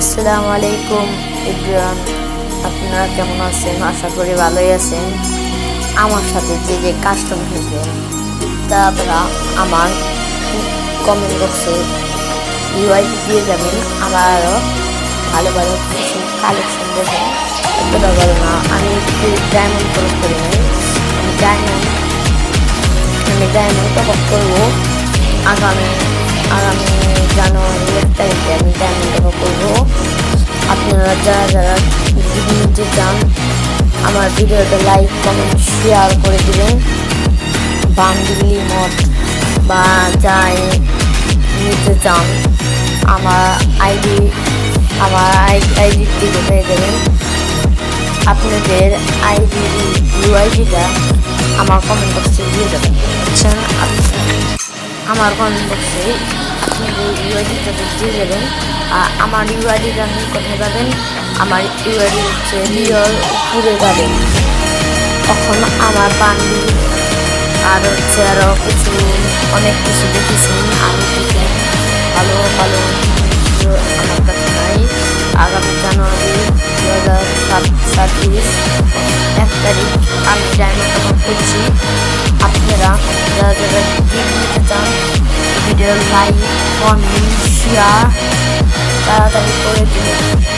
আসসালামু আলাইকুম, ইব্রান। আপনারা কেমন আছেন? আশা করি ভালোই আছেন। আমার সাথে যে যে কাস্টম হয়েছে তারা আমার কমেন্ট বক্সে ইউআই দিয়ে যাবেন। আমার ভালো ভালো কিছু কালেকশন দেবেন। এতটা ভালো না, আমি একটু ডায়মন্ড করে করি নাই। আমি ডায়মন্ড আমি ডায়মন্ড টপ করব। আগামী আগামী জানুয়ারি এক তারিখে আমি ডায়মন্ড যারা যারা নিতে চান আমার ভিডিওটা লাইক কমেন্ট শেয়ার করে দিবেন। বান্ডিলি মত বা যাই নিতে চান, আমার আইডি আমার আইডি থেকে পেয়ে যাবেন। আপনাদের আইডি ইউআইডিটা আমার কমেন্ট বক্সে দিয়ে দেবেন। আপ- আমার কমেন্ট বক্সে ইউআইডিটা দিয়ে দেবেন আর আমার ইউআইডিটা আপনি কোথায় পাবেন আমার ইউআইডি হচ্ছে রিয়ল পুরে গার্ডেন তখন আমার বান্ডি আর হচ্ছে আরও কিছু, অনেক কিছু দেখেছি আমি দেখে ভালো ভালো আমার কাছে নাই। আগামী জানুয়ারি দু হাজার সাত ছাব্বিশ, এক তারিখ আমি অফ করছি আপনারা যারা যারা লাইক কমেন্ট শেয়ার তাড়াতাড়ি করে দিন